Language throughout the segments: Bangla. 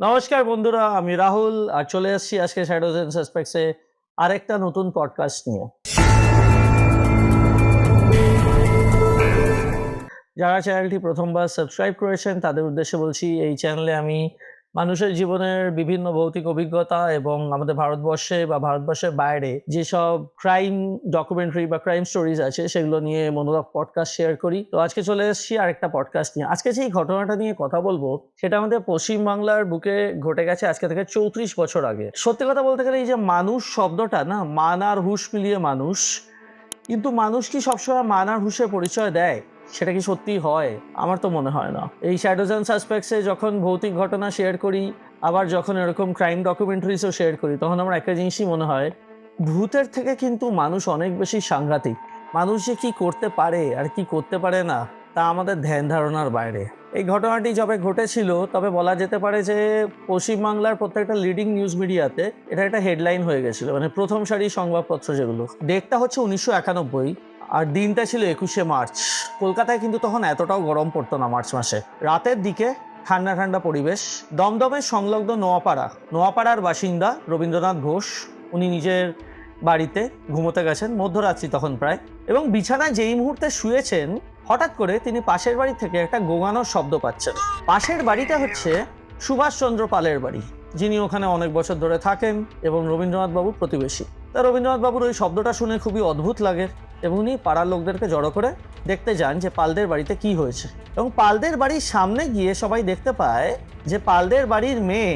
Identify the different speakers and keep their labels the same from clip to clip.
Speaker 1: নমস্কার বন্ধুরা, আমি রাহুল আর চলে আসছি আজকে শ্যাডোজ এন্ড সাসপেক্টসে আরেকটা নতুন পডকাস্ট নিয়ে। যারা চ্যানেলটি প্রথমবার সাবস্ক্রাইব করেছেন, তাদের উদ্দেশ্যে বলছি, এই চ্যানেলে আমি মানুষের জীবনের বিভিন্ন ভৌতিক অভিজ্ঞতা এবং আমাদের ভারতবর্ষে বা ভারতবর্ষের বাইরে যেসব ক্রাইম ডকুমেন্টারি বা ক্রাইম স্টোরিজ আছে, সেগুলো নিয়ে মনোরম পডকাস্ট শেয়ার করি। তো আজকে চলে এসেছি আরেকটা পডকাস্ট নিয়ে। আজকে যেই ঘটনাটা নিয়ে কথা বলব, সেটা আমাদের পশ্চিমবাংলার বুকে ঘটে গেছে আজকে থেকে চৌত্রিশ বছর আগে। সত্যি কথা বলতে গেলে এই যে মানুষ শব্দটা না, মান আর হুশ মিলিয়ে মানুষ, কিন্তু মানুষ কি সবসময় মান আর হুশের পরিচয় দেয়? সেটা কি সত্যি হয়? আমার তো মনে হয় না। এই শ্যাডোজ অ্যান্ড সাসপেক্টসে যখন ভৌতিক ঘটনা শেয়ার করি, আবার যখন এরকম ক্রাইম ডকুমেন্টারিজও শেয়ার করি, তখন আমার একটা জিনিসই মনে হয়, ভূতের থেকে কিন্তু মানুষ অনেক বেশি সাংঘাতিক। মানুষ যে কী করতে পারে আর কি করতে পারে না, তা আমাদের ধ্যান ধারণার বাইরে। এই ঘটনাটি যবে ঘটেছিল, তবে বলা যেতে পারে যে পশ্চিমবাংলার প্রত্যেকটা লিডিং নিউজ মিডিয়াতে এটা একটা হেডলাইন হয়ে গেছিল। মানে প্রথম সারির সংবাদপত্র যেগুলো। ডেটটা হচ্ছে উনিশশো একানব্বই। আর দিনটা ছিল একুশে মার্চ। কলকাতায় কিন্তু তখন এতটাও গরম পড়তো না মার্চ মাসে। রাতের দিকে ঠান্ডা ঠান্ডা পরিবেশ। দমদমের সংলগ্ন নোয়াপাড়া। নোয়াপাড়ার বাসিন্দা রবীন্দ্রনাথ ঘোষ, উনি নিজের বাড়িতে ঘুমোতে গেছেন, মধ্যরাত্রি তখন প্রায়। এবং বিছানায় যেই মুহূর্তে শুয়েছেন, হঠাৎ করে তিনি পাশের বাড়ি থেকে একটা গোঙানোর শব্দ পাচ্ছেন। পাশের বাড়িটা হচ্ছে সুভাষচন্দ্র পালের বাড়ি, যিনি ওখানে অনেক বছর ধরে থাকেন এবং রবীন্দ্রনাথ বাবুর প্রতিবেশী। তা রবীন্দ্রনাথ বাবুর ওই শব্দটা শুনে খুবই অদ্ভুত লাগে। এবং উনি পাড়ার লোকদেরকে জড়ো করে দেখতে যান যে পালদের বাড়িতে কি হয়েছে। এবং পালদের বাড়ির সামনে গিয়ে সবাই দেখতে পায় যে পালদের বাড়ির মেয়ে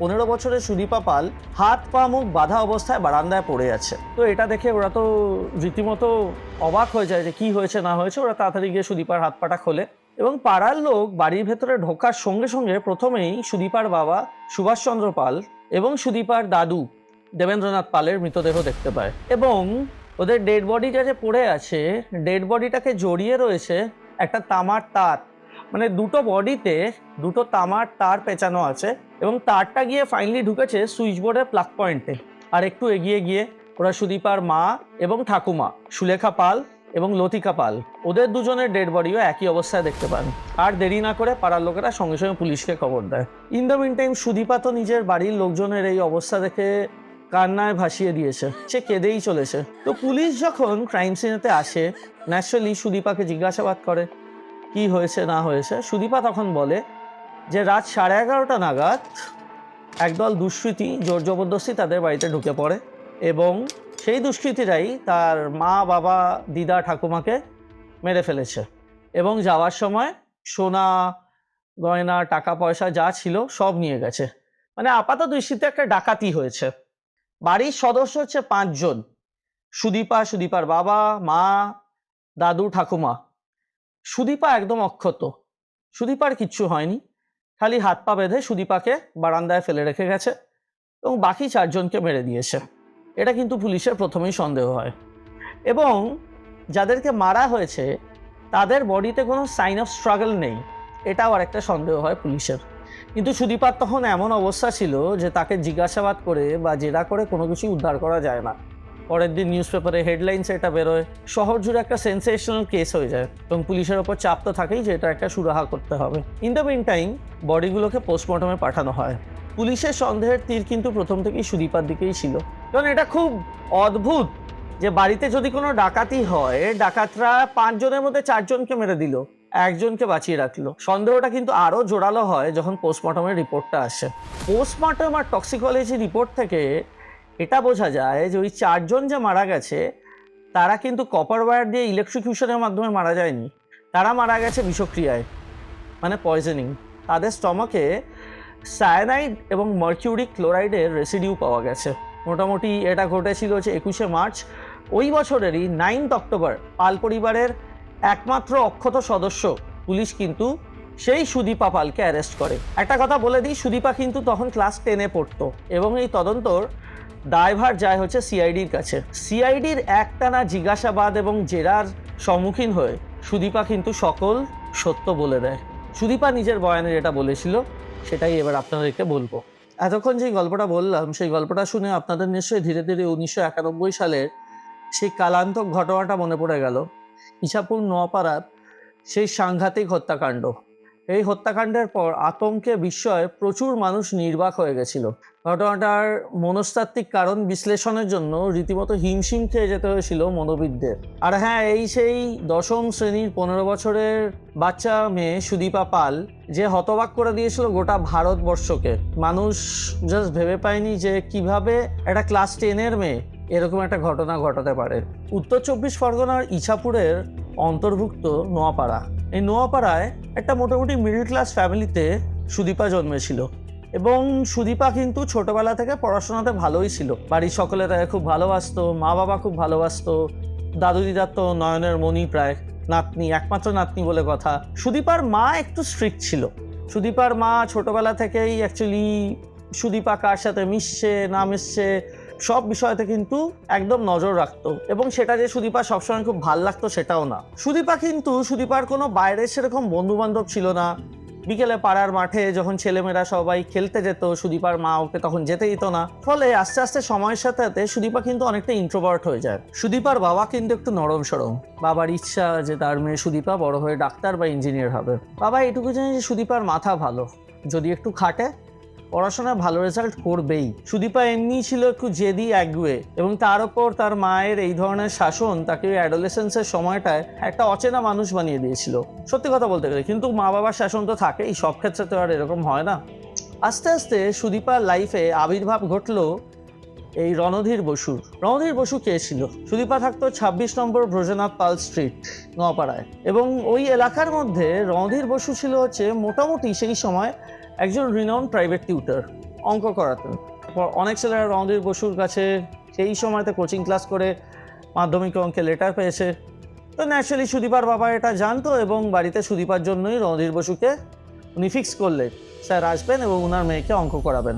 Speaker 1: পনেরো বছরের সুদীপা পাল হাত, পা, মুখ বাঁধা অবস্থায় বারান্দায় পড়ে আছে। তো এটা দেখে ওরা তো রীতিমতো অবাক হয়ে যায় যে কি হয়েছে, না হয়েছে। ওরা তাড়াতাড়ি গিয়ে সুদীপার হাত, পাটা খোলে এবং পাড়ার লোক বাড়ির ভেতরে ঢোকার সঙ্গে সঙ্গে প্রথমেই সুদীপার বাবা সুভাষচন্দ্র পাল এবং সুদীপার দাদু দেবেন্দ্রনাথ পালের মৃতদেহ দেখতে পায়। এবং ওদের ডেড বডিটা যে পড়ে আছে ডেড বডিটাকে জড়িয়ে রয়েছে একটা তামার তার। মানে দুটো বডিতে দুটো তামার তার পেঁচানো আছে এবং তারটা গিয়ে ফাইনালি ঢুকেছে সুইচ বোর্ডের প্লাগ পয়েন্টে আর একটু এগিয়ে গিয়ে ওরা সুদীপার মা এবং ঠাকুমা, সুলেখা পাল এবং লতিকা পাল, ওদের দুজনের ডেড বডিও একই অবস্থায় দেখতে পান। আর দেরি না করে পাড়ার লোকেরা সঙ্গে সঙ্গে পুলিশকে খবর দেয়। In the meantime Sudipa তো নিজের বাড়ির লোকজনের এই অবস্থা দেখে কান্নায় ভাসিয়ে দিয়েছে। সে কেঁদেই চলেছে। তো পুলিশ যখন ক্রাইম সিনেতে আসে ন্যাচারালি সুদীপাকে জিজ্ঞাসাবাদ করে, কি হয়েছে, না হয়েছে? সুদীপা তখন বলে যে, রাত সাড়ে এগারোটা নাগাদ একদল দুষ্কৃতী জোর জবরদস্তি তাদের বাড়িতে ঢুকে পড়ে এবং সেই দুষ্কৃতীরাই তার মা, বাবা, দিদা, ঠাকুমাকে মেরে ফেলেছে এবং যাওয়ার সময় সোনা, গয়না, টাকা, পয়সা যা ছিল সব নিয়ে গেছে। মানে আপাত দৃষ্টিতে একটা ডাকাতি হয়েছে। বাড়ির সদস্য হচ্ছে পাঁচজন। সুদীপা, সুদীপার বাবা, মা, দাদু, ঠাকুমা। সুদীপা একদম অক্ষত। সুদীপার কিচ্ছু হয়নি। খালি হাত পা বেঁধে সুদীপাকে বারান্দায় ফেলে রেখে গেছে এবং বাকি চারজনকে মেরে দিয়েছে। এটা কিন্তু পুলিশের প্রথমেই সন্দেহ হয়। এবং যাদেরকে মারা হয়েছে, তাদের বডিতে কোনো সাইন অফ স্ট্রাগল নেই। এটাও আরেকটা সন্দেহ হয় পুলিশের। কিন্তু সুদীপার তখন এমন অবস্থা ছিল যে তাকে জিজ্ঞাসাবাদ করে বা জেরা করে কোনো কিছু উদ্ধার করা যায় না। পরের দিন নিউজ পেপারে হেডলাইন্সে এটা বেরোয়, শহর জুড়ে একটা সেন্সেশনাল কেস হয়ে যায় এবং পুলিশের ওপর চাপ তো থাকেই যে এটা একটা সুরাহা করতে হবে। ইন দ্য মিন টাইম বডিগুলোকে পোস্টমর্টমে পাঠানো হয়। পুলিশের সন্দেহের তীর কিন্তু প্রথম থেকেই সুদীপার দিকেই ছিল। কারণ এটা খুব অদ্ভুত যে বাড়িতে যদি কোনো ডাকাতি হয়, ডাকাতরা পাঁচজনের মধ্যে চারজনকে মেরে দিল। একজনকে বাঁচিয়ে রাখল। সন্দেহটা কিন্তু আরও জোরালো হয় যখন পোস্টমর্টমের রিপোর্টটা আসে। পোস্টমর্টম আর টক্সিকোলজি রিপোর্ট থেকে এটা বোঝা যায় যে ওই চারজন যে মারা গেছে, তারা কিন্তু কপার ওয়্যার দিয়ে ইলেকট্রিকিউশনের মাধ্যমে মারা যায়নি। তারা মারা গেছে বিষক্রিয়ায় মানে পয়জনিং তাদের স্টমাকে সায়ানাইড এবং মার্কিউরিক ক্লোরাইডের রেসিডিউ পাওয়া গেছে। মোটামুটি এটা ঘটেছিল যে একুশে মার্চ, ওই বছরেরই নাইনথ অক্টোবর পাল পরিবারের একমাত্র অক্ষত সদস্য। পুলিশ কিন্তু সেই সুদীপা পালকে অ্যারেস্ট করে। একটা কথা বলে দিই, সুদীপা কিন্তু তখন ক্লাস টেনে পড়তো এবং এই তদন্তর দায়ভার যায় হচ্ছে সিআইডির কাছে। সিআইডির একটানা জিজ্ঞাসাবাদ এবং জেরার সম্মুখীন হয়ে সুদীপা কিন্তু সকল সত্য বলে দেয়। সুদীপা নিজের বয়ানে যেটা বলেছিল, সেটাই এবার আপনাদেরকে বলব। এতক্ষণ যে গল্পটা বললাম, সেই গল্পটা শুনে আপনাদের নিশ্চয়ই ধীরে ধীরে উনিশশো একানব্বই সালের সেই কালান্তক ঘটনাটা মনে পড়ে গেল। ইছাপুর নোয়াপাড়ার সেই সাংঘাতিক হত্যাকাণ্ড। এই হত্যাকাণ্ডের পর আতঙ্কে বিস্ময়ে প্রচুর মানুষ নির্বাক হয়ে গেছিল। ঘটনাটার মনস্তাত্ত্বিক কারণ বিশ্লেষণের জন্য রীতিমতো হিমশিম খেয়ে যেতে হয়েছিল মনোবিদদের। আর হ্যাঁ এই সেই দশম শ্রেণির পনেরো বছরের বাচ্চা মেয়ে সুদীপা পাল, যে হতবাক করে দিয়েছিল গোটা ভারতবর্ষকে। মানুষ জাস্ট ভেবে পায়নি যে কীভাবে একটা ক্লাস টেনের মেয়ে এরকম একটা ঘটনা ঘটাতে পারে। উত্তর চব্বিশ পরগনার ইছাপুরের অন্তর্ভুক্ত নোয়াপাড়া। এই নোয়াপাড়ায় একটা মোটামুটি মিডল ক্লাস ফ্যামিলিতে সুদীপা জন্মেছিল এবং সুদীপা কিন্তু ছোটবেলা থেকে পড়াশোনাতে ভালোই ছিল। বাড়ির সকলে তাকে খুব ভালোবাসতো মা বাবা খুব ভালোবাসতো দাদু দিদার তো নয়নের মনি প্রায় নাতনি, একমাত্র নাতনি বলে কথা। সুদীপার মা একটু স্ট্রিক্ট ছিল। সুদীপার মা ছোটবেলা থেকেই অ্যাকচুয়ালি সুদীপা কার সাথে মিশছে, না মিশছে সব বিষয়তে কিন্তু একদম নজর রাখতো। এবং সেটা যে সুদীপা সবসময় খুব ভালো লাগতো সেটাও না। সুদীপা কিন্তু, সুদীপার কোনো বাইরের সেরকম বন্ধু বান্ধব ছিল না। বিকেলে পাড়ার মাঠে যখন ছেলেমেয়েরা সবাই খেলতে যেত, সুদীপার মা ওকে তখন যেতে দিত না। ফলে আস্তে আস্তে সময়ের সাথে সাথে সুদীপা কিন্তু অনেকটা ইন্ট্রোভার্ট হয়ে যায়। সুদীপার বাবা কিন্তু একটু নরম সরম। বাবার ইচ্ছা যে তার মেয়ে সুদীপা বড় হয়ে ডাক্তার বা ইঞ্জিনিয়ার হবে। বাবা এটুকু জানে যে সুদীপার মাথা ভালো। যদি একটু খাটে পড়াশোনায় ভালো রেজাল্ট করবেই। সুদীপা এমনি ছিল একটু জেদি, একগুয়ে এবং তার ওপর তার মায়ের এই ধরনের শাসন তাকে অ্যাডোলেসেন্সের সময়টায় একটা অচেনা মানুষ বানিয়ে দিয়েছিল। সত্যি কথা বলতে গেলে, কিন্তু মা বাবার শাসন তো থাকেই, সব ক্ষেত্রে তো আর এরকম হয় না। আস্তে আস্তে সুদীপার লাইফে আবির্ভাব ঘটলো এই রণধীর বসুর। রণধীর বসু কে ছিল? সুদীপা থাকতো ছাব্বিশ নম্বর ব্রজনাথ পাল স্ট্রিট নোয়াপাড়ায় এবং ওই এলাকার মধ্যে রণধীর বসু ছিল হচ্ছে মোটামুটি সেই সময় একজন রিনাউন প্রাইভেট টিউটার অঙ্ক করাতেন। অনেক ছেলেরা রণধীর বসুর কাছে সেই সময়তে কোচিং ক্লাস করে মাধ্যমিক অঙ্কে লেটার পেয়েছে। তো ন্যাচারালি সুদীপার বাবা এটা জানতো এবং বাড়িতে সুদীপার জন্যই রণধীর বসুকে উনি ফিক্স করলেন স্যার আসবেন এবং ওনার মেয়েকে অঙ্ক করাবেন।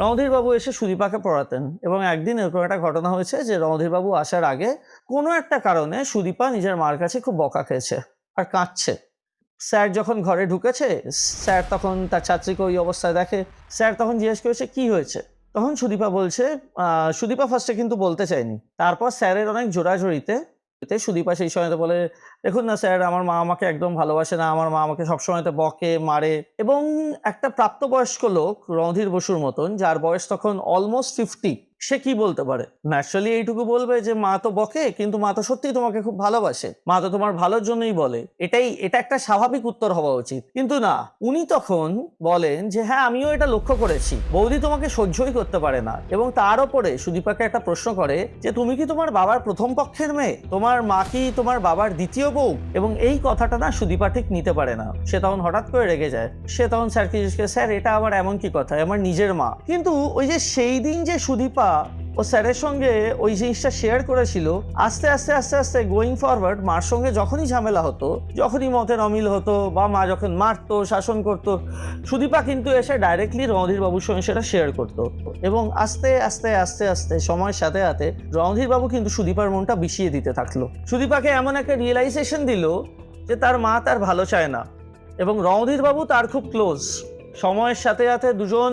Speaker 1: রণধীরবাবু এসে সুদীপাকে পড়াতেন এবং একদিন এরকম একটা ঘটনা হয়েছে যে রণধীরবাবু আসার আগে কোনো একটা কারণে সুদীপা নিজের মার কাছে খুব বকা খেয়েছে আর কাঁদছে। স্যার যখন ঘরে ঢুকেছে, স্যার তখন তার ছাত্রীকে ওই অবস্থায় দেখে, স্যার তখন জিজ্ঞেস করেছে, কি হয়েছে? তখন সুদীপা বলছে সুদীপা ফার্স্টে কিন্তু বলতে চায়নি। তারপর স্যারের অনেক জোড়াজড়িতে এতে সুদীপা সেই সময়তে বলে, দেখুন না স্যার, আমার মা আমাকে একদম ভালোবাসে না, আমার মা আমাকে সবসময়তে বকে, মারে। এবং একটা প্রাপ্তবয়স্ক লোক রণধীর বসুর মতন, যার বয়স তখন অলমোস্ট ফিফটি সে কি বলতে পারে? ন্যাচারালি এইটুকু বলবে যে, মা তো বকে, কিন্তু মা তো সত্যি তোমাকে খুব ভালোবাসে। মা তো তোমার ভালোর জন্যই বলে। এটাই, এটা একটা স্বাভাবিক উত্তর হওয়া উচিত। কিন্তু না, উনি তখন বলেন যে হ্যাঁ আমিও এটা লক্ষ্য করেছি। বৌদি তোমাকে সহ্যই করতে পারে না। এবং তার ওপরে সুদীপাকে একটা প্রশ্ন করে যে, তুমি কি তোমার বাবার প্রথম পক্ষের মেয়ে? তোমার মা কি তোমার বাবার দ্বিতীয় বউ? এবং এই কথাটা না সুদীপা ঠিক নিতে পারে না। সে তখন হঠাৎ করে রেগে যায়। সে তখন স্যারকে জিজ্ঞেস স্যার, এটা আবার এমন কি কথা? আমার নিজের মা। কিন্তু ওই যে, সেই দিন যে সুদীপা ও স্যারের সঙ্গে ওই জিনিসটা শেয়ার করেছিল, আস্তে আস্তে আস্তে আস্তে গোয়িং ফরওয়ার্ড মার সঙ্গে যখনই ঝামেলা হতো, যখনই মতের অমিল হতো বা মা যখন মারতো, শাসন করতো, সুদীপা কিন্তু এসে ডাইরেক্টলি রণধীর বাবুর সঙ্গে সেটা শেয়ার করতো। এবং আস্তে আস্তে আস্তে আস্তে সময়ের সাথে সাথে রণধীর বাবু কিন্তু সুদীপার মনটা বিষিয়ে দিতে থাকল। সুদীপাকে এমন একটা রিয়েলাইজেশন দিল যে তার মা তার ভালো চায় না এবং রণধীর বাবু তার খুব ক্লোজ সময়ের সাথে সাথে দুজন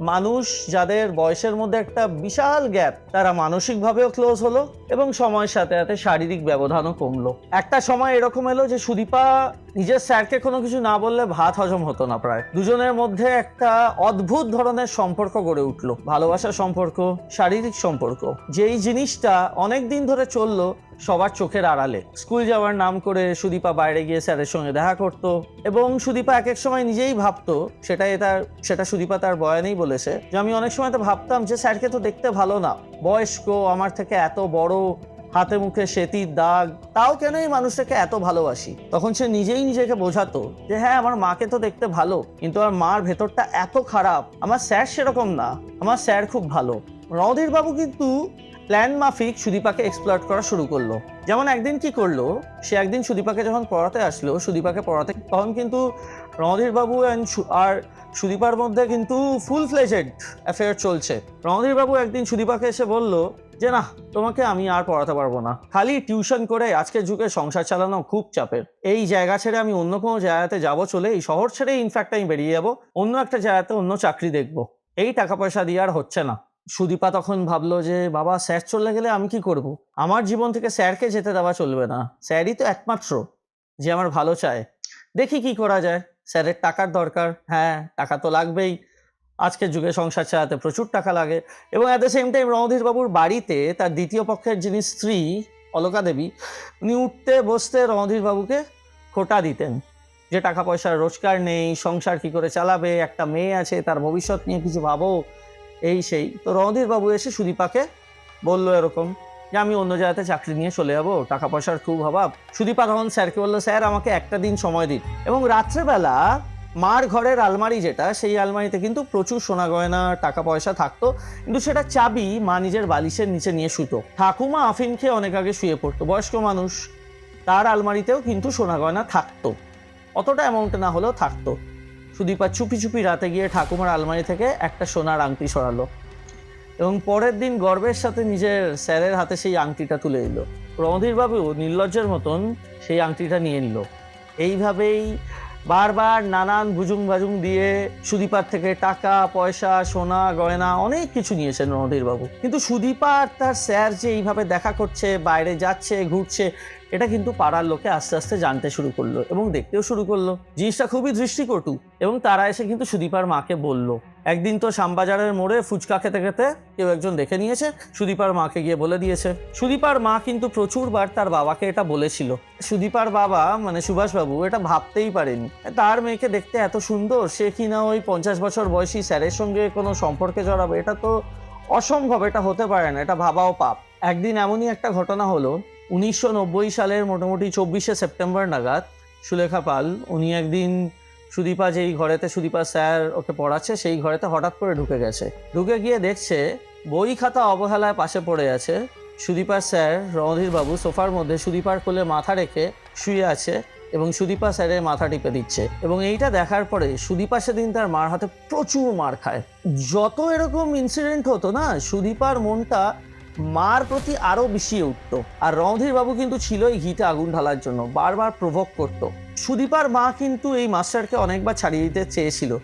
Speaker 1: মানুষ যাদের বয়সের মধ্যে একটা বিশাল গ্যাপ, তারা মানসিকভাবেও ক্লোজ হলো এবং সময়ের সাথে সাথে শারীরিক ব্যবধানও কমলো। একটা সময় এরকম এলো যে সুদীপা নিজের স্যারকে কোনো কিছু না বললে ভাত হজম হতো না প্রায়। দুজনের মধ্যে একটা অদ্ভুত ধরনের সম্পর্ক গড়ে উঠল। ভালোবাসার সম্পর্ক, শারীরিক সম্পর্ক। যেই জিনিসটা অনেক দিন ধরে চলল সবার চোখের আড়ালে। স্কুল যাওয়ার নাম করে সুদীপা বাইরে গিয়ে স্যারের সঙ্গে দেখা করত এবং সুদীপা এক এক সময় নিজেই ভাবতো সেটা তার সেটা সুদীপা তার বয়ানেই বলেছে যে, আমি অনেক সময় তো ভাবতাম যে স্যারকে তো দেখতে ভালো না। বয়স্ক, আমার থেকে এত বড় হাতে মুখে সেতির দাগ, তাও কেন এই মানুষটাকে এত ভালোবাসি? তখন সে নিজেই নিজেকে বোঝাতো যে হ্যাঁ আমার মাকে তো দেখতে ভালো, কিন্তু আমার মার ভেতরটা এত খারাপ, আমার স্যার সেরকম না, আমার স্যার খুব ভালো। রণধীর বাবু কিন্তু প্ল্যান মাফিক সুদীপাকে এক্সপ্লয়েট করা শুরু করল। যেমন একদিন কি করল, সে একদিন সুদীপাকে যখন পড়াতে আসলো, সুদীপাকে পড়াতে, তখন কিন্তু বাবু সু- আর সুদীপার মধ্যে কিন্তু ফুল ফ্লেজেড অ্যাফেয়ার চলছে। বাবু একদিন সুদীপাকে এসে বলল যে না, তোমাকে আমি আর পড়াতে পারব না। খালি টিউশন করে আজকের যুগে সংসার চালানো খুব চাপের। এই জায়গা ছেড়ে আমি অন্য কোনো জায়গাতে যাব চলে এই শহর ছেড়ে ইনফ্যাক্ট আমি বেরিয়ে যাব, অন্য একটা জায়গাতে অন্য চাকরি দেখব। এই টাকা পয়সা দিয়ে আর হচ্ছে না। সুদীপা তখন ভাবলো যে, বাবা, স্যার চলে গেলে আমি কি করব। আমার জীবন থেকে স্যারকে যেতে দেওয়া চলবে না। স্যারই তো একমাত্র যে আমার ভালো চায়। দেখি কি করা যায়। স্যারের টাকার দরকার। হ্যাঁ টাকা তো লাগবেই। আজকের যুগে সংসার চালাতে প্রচুর টাকা লাগে এবং অ্যাট দ্য সেম টাইম বাবুর বাড়িতে তার দ্বিতীয় পক্ষের যিনি স্ত্রী অলকা দেবী, উনি উঠতে বসতে বাবুকে খোটা দিতেন যে টাকা পয়সার রোজগার নেই, সংসার কি করে চালাবে, একটা মেয়ে আছে, তার ভবিষ্যৎ নিয়ে কিছু ভাবো, এই সেই। তো বাবু এসে সুদীপাকে বলল এরকম যে, আমি অন্য জায়গাতে চাকরি নিয়ে চলে যাব, টাকা পয়সার খুব অভাব। সুদীপা তখন স্যারকে বলল, স্যার, আমাকে একটা দিন সময় দিন। এবং রাত্রেবেলা মার ঘরের আলমারি যেটা, সেই আলমারিতে কিন্তু প্রচুর সোনা গয়না টাকা পয়সা থাকতো। কিন্তু সেটা চাবি মা নিজের বালিশের নিচে নিয়ে শুতো। ঠাকুমা আফিন খেয়ে অনেক আগে শুয়ে পড়তো। বয়স্ক মানুষ, তার আলমারিতেও কিন্তু সোনা গয়না থাকতো। অতটা অ্যামাউন্ট না হলেও থাকতো। সুদীপা চুপি চুপি রাতে গিয়ে ঠাকুমার আলমারি থেকে একটা সোনার আংটি সরালো। এবং পরের দিন গর্বের সাথে নিজের স্যারের হাতে সেই আংটিটা তুলে দিল। রণধীরবাবু নির্লজ্জের মতন সেই আংটিটা নিয়ে নিল। এইভাবেই বারবার নানান ভুজুং ভাজুং দিয়ে সুদীপার থেকে টাকা, পয়সা, সোনা, গয়না অনেক কিছু নিয়েছেন রণধীরবাবু। কিন্তু সুদীপা আর তার স্যার যে এইভাবে দেখা করছে, বাইরে যাচ্ছে, ঘুরছে এটা কিন্তু পাড়ার লোকে আস্তে আস্তে জানতে শুরু করল এবং দেখতেও শুরু করল। জিনিসটা খুবই দৃষ্টিকটু এবং তারা এসে কিন্তু সুদীপার মাকে বলল। একদিন তো শ্যামবাজারের মোড়ে ফুচকা খেতে খেতে কেউ একজন দেখে নিয়েছে, সুদীপার মাকে গিয়ে বলে দিয়েছে। সুদীপার মা কিন্তু প্রচুরবার তার বাবাকে এটা বলেছিল। সুদীপার বাবা মানে সুভাষবাবু, এটা ভাবতেই পারেনি। তার মেয়েকে দেখতে এত সুন্দর, সে কিনা ওই পঞ্চাশ বছর বয়সী স্যারের সঙ্গে কোনো সম্পর্কে জড়াবে, এটা তো অসম্ভব, এটা হতে পারে না, এটা ভাবাও পাপ। একদিন এমনই একটা ঘটনা হলো উনিশশো নব্বই সালের মোটামুটি চব্বিশে সেপ্টেম্বর নাগাদ সুলেখা পাল, উনি একদিন সুদীপা যেই ঘরেতে সুদীপা স্যার ওকে পড়াচ্ছে, সেই ঘরেতে হঠাৎ করে ঢুকে গেছে। ঢুকে গিয়ে দেখছে বই খাতা অবহেলায় পাশে পড়ে আছে সুদীপার স্যার বাবু সোফার মধ্যে সুদীপার কোলে মাথা রেখে শুয়ে আছে এবং সুদীপা স্যারের মাথা টিপে দিচ্ছে এবং এইটা দেখার পরে সুদীপা সেদিন তার মার হাতে প্রচুর মার খায়। যত এরকম ইনসিডেন্ট হতো না, সুদীপার মনটা মার প্রতি আরও বিষিয়ে উঠত। আর রণধীর বাবু কিন্তু ছিল এই ঘিতে আগুন ঢালার জন্য, বারবার প্রভোগ করত। সুদীপার মা কিন্তু এই মাস্টারকে অনেকবার ছাড়িয়ে দিতে চেয়েছিল।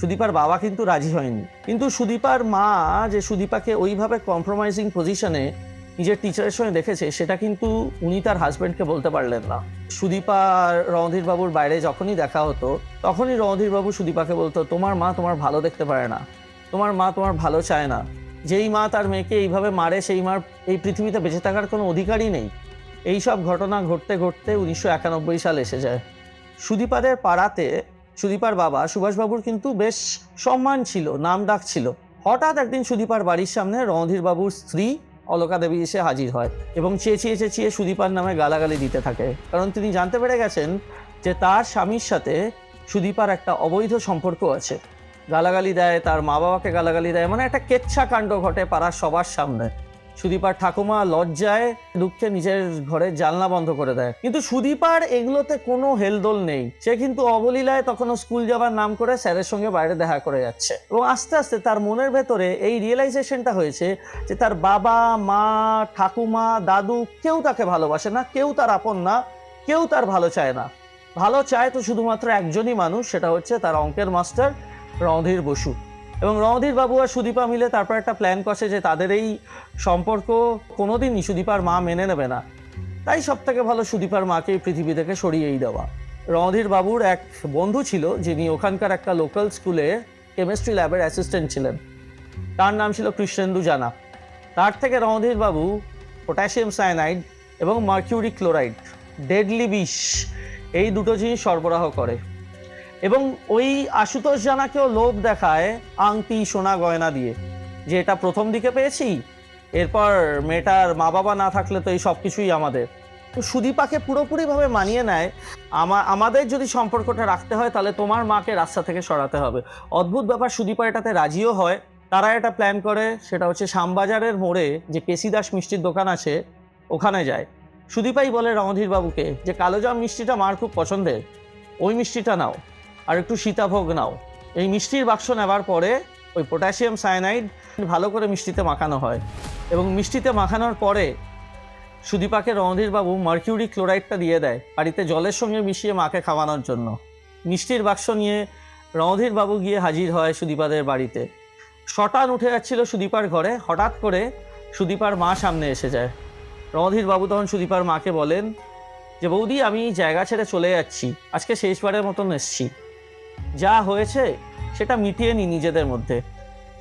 Speaker 1: সুদীপার বাবা কিন্তু রাজি হয়নি। কিন্তু সুদীপার মা যে সুদীপাকে ওইভাবে কম্প্রোমাইজিং পজিশনে নিজের টিচারের সঙ্গে দেখেছে, সেটা কিন্তু উনি তার হাজব্যান্ডকে বলতে পারলেন না। সুদীপা আর রণধীর বাবুর বাইরে যখনই দেখা হতো, তখনই রণধীর বাবু সুদীপাকে বলতো, তোমার মা তোমার ভালো দেখতে পারে না। তোমার মা তোমার ভালো চায় না। যেই মা তার মেয়েকে এইভাবে মারে, সেই মার এই পৃথিবীতে বেঁচে থাকার কোনো অধিকারই নেই। এই সব ঘটনা ঘটতে ঘটতে উনিশশো একানব্বই সাল এসে যায়। সুদীপাদের পাড়াতে সুদীপার বাবা সুভাষবাবুর কিন্তু বেশ সম্মান ছিল, নাম ডাক ছিল। হঠাৎ একদিন সুদীপার বাড়ির সামনে রণধীর বাবুর স্ত্রী অলকা দেবী এসে হাজির হয় এবং চেঁচিয়ে চেঁচিয়ে সুদীপার নামে গালাগালি দিতে থাকে। কারণ তিনি জানতে পেরে গেছেন যে তার স্বামীর সাথে সুদীপার একটা অবৈধ সম্পর্ক আছে। গালাগালি দেয়, তার মা বাবাকে গালাগালি দেয় মানে একটা কেচ্ছা কাণ্ড ঘটে পাড়ার সবার সামনে। সুদীপার ঠাকুমা লজ্জায় দুঃখে নিজের ঘরের জানলা বন্ধ করে দেয়। কিন্তু সুদীপার এগুলোতে কোনো হেলদোল নেই। সে কিন্তু অবলীলায় তখনও স্কুল যাবার নাম করে স্যারের সঙ্গে বাইরে দেখা করে যাচ্ছে। এবং আস্তে আস্তে তার মনের ভেতরে এই রিয়েলাইজেশনটা হয়েছে যে তার বাবা, মা, ঠাকুমা, দাদু কেউ তাকে ভালোবাসে না, কেউ তার আপন না, কেউ তার ভালো চায় না। ভালো চায় তো শুধুমাত্র একজনই মানুষ, সেটা হচ্ছে তার অঙ্কের মাস্টার রণধীর বসু। এবং রণধীর বাবু আর সুদীপা মিলে তারপর একটা প্ল্যান করছে যে তাদের এই সম্পর্ক কোনোদিনই সুদীপার মা মেনে নেবে না। তাই সব থেকে ভালো সুদীপার মাকে পৃথিবী থেকে সরিয়েই দেওয়া। রণধীর বাবুর এক বন্ধু ছিল, যিনি ওখানকার একটা লোকাল স্কুলে কেমিস্ট্রি ল্যাবের অ্যাসিস্ট্যান্ট ছিলেন। তার নাম ছিল কৃষ্ণেন্দু জানা। তার থেকে রণধীর বাবু পটাশিয়াম সায়ানাইড এবং মার্কিউরি ক্লোরাইড ডেডলি বিষ, এই দুটো জিনিস সরবরাহ করে। এবং ওই আশুতোষ জানাকেও লোভ দেখায় আংটি সোনা গয়না দিয়ে, যে এটা প্রথম দিকে পেয়েছি, এরপর মেয়েটার মা বাবা না থাকলে তো এই সব কিছুই আমাদের। তো সুদীপাকে পুরোপুরিভাবে মানিয়ে নেয়, আমা, আমাদের যদি সম্পর্কটা রাখতে হয়, তাহলে তোমার মাকে রাস্তা থেকে সরাতে হবে। অদ্ভুত ব্যাপার, সুদীপা এটাতে রাজিও হয়। তারা এটা প্ল্যান করে, সেটা হচ্ছে শ্যামবাজারের মোড়ে যে কেসি দাস মিষ্টির দোকান আছে, ওখানে যায়। সুদীপাই বলে রণধীর বাবুকে যে কালোজাম মিষ্টিটা মার খুব পছন্দের, ওই মিষ্টিটা নাও। আর একটু সীতাভোগ নাও। এই মিষ্টির বাক্স নেওয়ার পরে ওই পটাশিয়াম সায়ানাইড ভালো করে মিষ্টিতে মাখানো হয়। এবং মিষ্টিতে মাখানোর পরে সুদীপাকে রণধীর বাবু মার্কিউরি ক্লোরাইডটা দিয়ে দেয় বাড়িতে জলের সঙ্গে মিশিয়ে মাকে খাওয়ানোর জন্য। মিষ্টির বাক্স নিয়ে রণধীর বাবু গিয়ে হাজির হয় সুদীপাদের বাড়িতে। শটান উঠে যাচ্ছিল সুদীপার ঘরে, হঠাৎ করে সুদীপার মা সামনে এসে যায়। রণধীর বাবু তখন সুদীপার মাকে বলেন যে, বৌদি, আমি জায়গা ছেড়ে চলে যাচ্ছি। আজকে শেষবারের মতন এসছি। যা হয়েছে সেটা মিটিয়ে নি নিজেদের মধ্যে।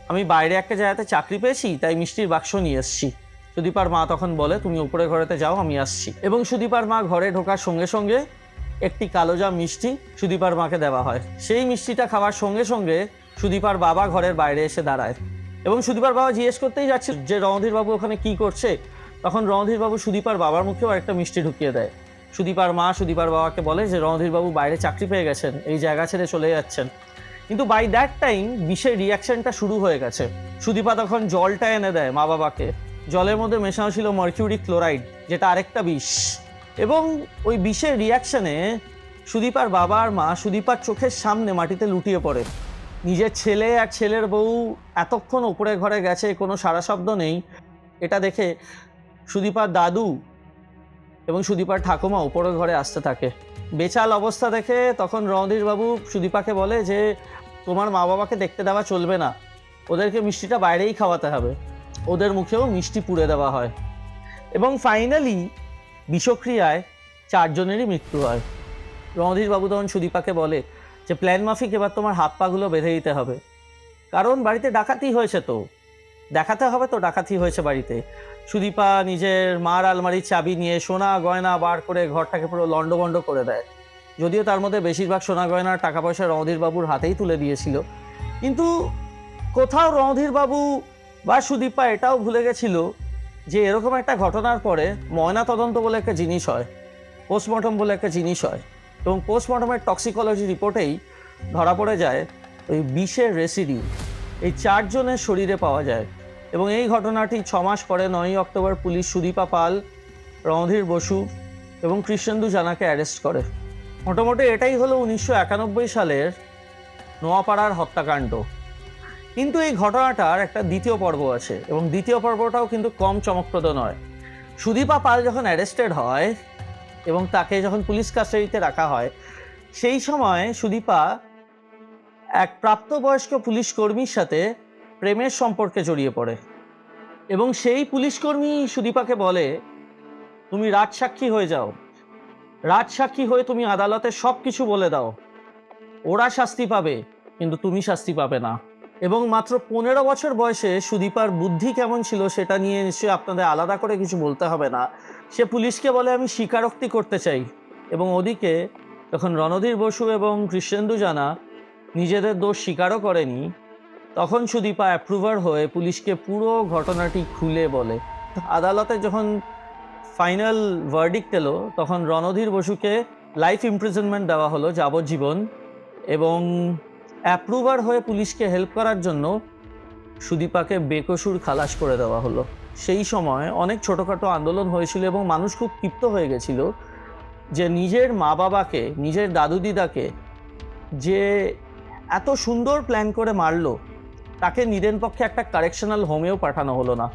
Speaker 1: আমি বাইরে একটা জায়গাতে চাকরি পেয়েছি, তাই মিষ্টির বাক্স নিয়ে এসেছি। সুদীপার মা তখন বলে, তুমি উপরে ঘরেতে যাও, আমি আসছি। এবং সুদীপার মা ঘরে ঢোকার সঙ্গে সঙ্গে একটি কালোজা মিষ্টি সুদীপার মাকে দেওয়া হয়। সেই মিষ্টিটা খাওয়ার সঙ্গে সঙ্গে সুদীপার বাবা ঘরের বাইরে এসে দাঁড়ায়। এবং সুদীপার বাবা জিজ্ঞেস করতেই যাচ্ছে যে রণধীর বাবু ওখানে কি করছে? তখন রণধীর বাবু সুদীপার বাবার মুখেও একটা মিষ্টি ঢুকিয়ে দেয়। সুদীপার মা সুদীপার বাবাকে বলে যে রণধীর বাবু বাইরে চাকরি পেয়ে গেছেন, এই জায়গা ছেড়ে চলে যাচ্ছেন। কিন্তু বাই দ্যাট টাইম বিষের রিয়াকশনটা শুরু হয়ে গেছে। সুদীপা তখন জলটা এনে দেয় মা বাবাকে। জলের মধ্যে মেশানো ছিল মার্কিউরিক ক্লোরাইড যেটা আরেকটা বিষ। এবং ওই বিষের রিয়াকশনে সুদীপার বাবা আর মা সুদীপার চোখের সামনে মাটিতে লুটিয়ে পড়ে। নিজের ছেলে আর ছেলের বউ এতক্ষণ উপরে ঘরে গেছে, কোনো সারা শব্দ নেই। এটা দেখে সুদীপার দাদু এবং সুদীপার ঠাকুমা উপরের ঘরে আসতে থাকে। বেচাল অবস্থা দেখে তখন রণধীর বাবু সুদীপাকে বলে যে, তোমার মা বাবাকে দেখতে দেওয়া চলবে না। ওদেরকে মিষ্টিটা বাইরেই খাওয়াতে হবে। ওদের মুখেও মিষ্টি পুড়ে দেওয়া হয়। এবং ফাইনালি বিষক্রিয়ায় চারজনেরই মৃত্যু হয়। রণধীর বাবু তখন সুদীপাকে বলে যে, প্ল্যান মাফিক, এবার তোমার হাত পাগুলো বেঁধে দিতে হবে। কারণ বাড়িতে ডাকাতি হয়েছে তো। দেখাতে হবে তো ডাকাতি হয়েছে বাড়িতে। সুদীপা নিজের মার আলমারির চাবি নিয়ে সোনা গয়না বার করে ঘরটাকে পুরো লণ্ডভণ্ড করে দেয়। যদিও তার মধ্যে বেশিরভাগ সোনা গয়নার টাকা পয়সা রণধীর বাবুর হাতেই তুলে দিয়েছিল। কিন্তু কোথাও রণধীর বাবু বা সুদীপা এটাও ভুলে গেছিল যে এরকম একটা ঘটনার পরে ময়না তদন্ত বলে একটা জিনিস হয়, পোস্টমর্টম বলে একটা জিনিস হয় এবং পোস্টমর্টমের টক্সিকোলজি রিপোর্টেই ধরা পড়ে যায় ওই বিষের রেসিডিউ। এই চারজনের শরীরে পাওয়া যায়। এবং এই ঘটনাটি ছ মাস পরে নয়ই অক্টোবর পুলিশ সুদীপা পাল, রণধীর বসু এবং কৃষ্ণেন্দু জানাকে অ্যারেস্ট করে। মোটামুটি এটাই হলো উনিশশো একানব্বই সালের নোয়াপাড়ার হত্যাকাণ্ড। কিন্তু এই ঘটনাটার একটা দ্বিতীয় পর্ব আছে এবং দ্বিতীয় পর্বটাও কিন্তু কম চমকপ্রদ নয়। সুদীপা পাল যখন অ্যারেস্টেড হয় এবং তাকে যখন পুলিশ কাস্টাডিতে রাখা হয়, সেই সময় সুদীপা এক প্রাপ্তবয়স্ক পুলিশ কর্মীর সাথে প্রেমের সম্পর্কে জড়িয়ে পড়ে। এবং সেই পুলিশকর্মী সুদীপাকে বলে, তুমি রাজসাক্ষী হয়ে যাও। রাজসাক্ষী হয়ে তুমি আদালতে সব কিছু বলে দাও। ওরা শাস্তি পাবে, কিন্তু তুমি শাস্তি পাবে না। এবং মাত্র পনেরো বছর বয়সে সুদীপার বুদ্ধি কেমন ছিল সেটা নিয়ে নিশ্চয়ই আপনাদের আলাদা করে কিছু বলতে হবে না। সে পুলিশকে বলে, আমি স্বীকারোক্তি করতে চাই। এবং ওদিকে তখন রণধীর বসু এবং কৃষ্ণেন্দু জানা নিজেদের দোষ স্বীকারও করেনি তখন সুদীপা অ্যাপ্রুভার হয়ে পুলিশকে পুরো ঘটনাটি খুলে বলে। আদালতে যখন ফাইনাল ভার্ডিক্ট এলো, তখন রণধীর বসুকে লাইফ ইমপ্রিজনমেন্ট দেওয়া হলো যাবজ্জীবন এবং অ্যাপ্রুভার হয়ে পুলিশকে হেল্প করার জন্য সুদীপাকে বেকসুর খালাস করে দেওয়া হলো। সেই সময় অনেক ছোটোখাটো আন্দোলন হয়েছিল এবং মানুষ খুব ক্ষিপ্ত হয়ে গেছিল যে নিজের মা বাবাকে নিজের দাদু দিদাকে যে এত সুন্দর প্ল্যান করে মারলো তাকে নিদেন পক্ষে একটা কারেকশনাল হোমেও পাঠানো হলো না।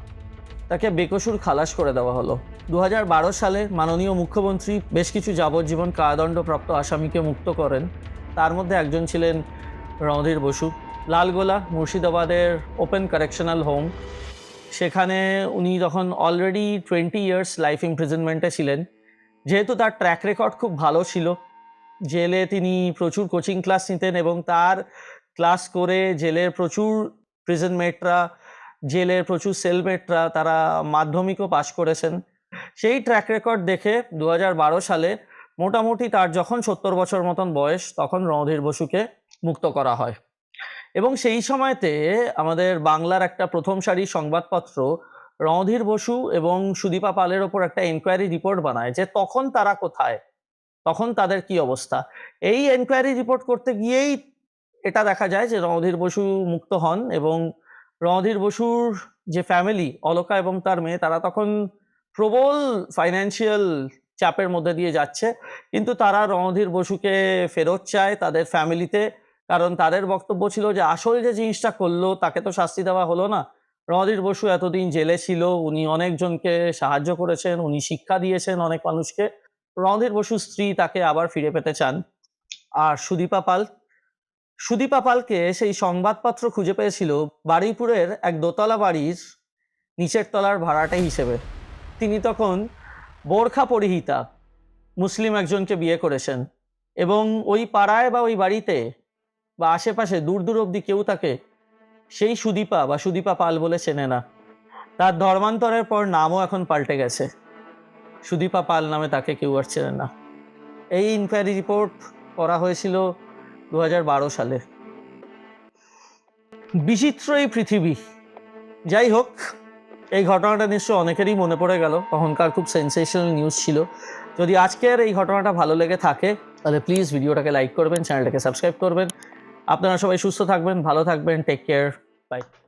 Speaker 1: তাকে বেকসুর খালাস করে দেওয়া হলো। দু হাজার বারো সালে মাননীয় মুখ্যমন্ত্রী বেশ কিছু যাবজ্জীবন কারাদণ্ডপ্রাপ্ত আসামিকে মুক্ত করেন। তার মধ্যে একজন ছিলেন রণধীর বসু। লালগোলা মুর্শিদাবাদের ওপেন কারেকশনাল হোম সেখানে উনি তখন অলরেডি টোয়েন্টি ইয়ার্স লাইফ ইমপ্রিজনমেন্টে ছিলেন, যেহেতু তার ট্র্যাক রেকর্ড খুব ভালো ছিল, জেলে তিনি প্রচুর কোচিং ক্লাস নিতেন এবং তার ক্লাস করে জেলের প্রচুর প্রিজন মেটরা জেলের প্রচুর সেলমেটরা তারা মাধ্যমিকও পাশ করেছেন। সেই ট্র্যাক রেকর্ড দেখে দু হাজার বারো সালে মোটামুটি তার যখন সত্তর বছর মতন বয়স, তখন রণধীর বসুকে মুক্ত করা হয়। এবং সেই সময়তে আমাদের বাংলার একটা প্রথম সারির সংবাদপত্র রণধীর বসু এবং সুদীপা পালের ওপর একটা এনকোয়ারি রিপোর্ট বানায় যে তখন তারা কোথায়? তখন তাদের কি অবস্থা? এই এনকোয়ারি রিপোর্ট করতে গিয়েই এটা দেখা যায় যে রণধীর বসু মুক্ত হন এবং রণধীর বসুর যে ফ্যামিলি অলকা এবং তার মেয়ে, তারা তখন প্রবল ফাইন্যান্সিয়াল চাপের মধ্যে দিয়ে যাচ্ছে। কিন্তু তারা রণধীর বসুকে ফেরত চায় তাদের ফ্যামিলিতে কারণ তাদের বক্তব্য ছিল যে, আসল যে জিনিসটা করল, তাকে তো শাস্তি দেওয়া হলো না। রণধীর বসু এতদিন জেলে ছিল, উনি অনেকজনকে সাহায্য করেছেন, উনি শিক্ষা দিয়েছেন অনেক মানুষকে। রণধীর বসুর স্ত্রী তাকে আবার ফিরে পেতে চান। আর সুদীপা পাল সুদীপা পালকে সেই সংবাদপত্র খুঁজে পেয়েছিল বারুইপুরের এক দোতলা বাড়ির নিচের তলার ভাড়াটে হিসেবে। তিনি তখন বোরখা পরিহিতা, মুসলিম একজনকে বিয়ে করেছেন এবং ওই পাড়ায় বা ওই বাড়িতে বা আশেপাশে দূর দূর অবধি কেউ তাকে সেই সুদীপা বা সুদীপা পাল বলে চেনে না। তার ধর্মান্তরের পর নামও এখন পাল্টে গেছে। সুদীপা পাল নামে তাকে কেউ আর চেনে না। এই ইনকোয়ারি রিপোর্ট করা হয়েছিল দু হাজার বারো সালে। বিচিত্র এই পৃথিবী। যাই হোক, এই ঘটনাটা নিশ্চয় অনেকেরই মনে পড়ে গেল। তখনকার খুব সেন্সেশনাল নিউজ ছিল। যদি আজকের এই ঘটনাটা ভালো লেগে থাকে, তাহলে প্লিজ ভিডিওটাকে লাইক করবেন চ্যানেলটাকে সাবস্ক্রাইব করবেন। আপনারা সবাই সুস্থ থাকবেন, ভালো থাকবেন টেক কেয়ার বাই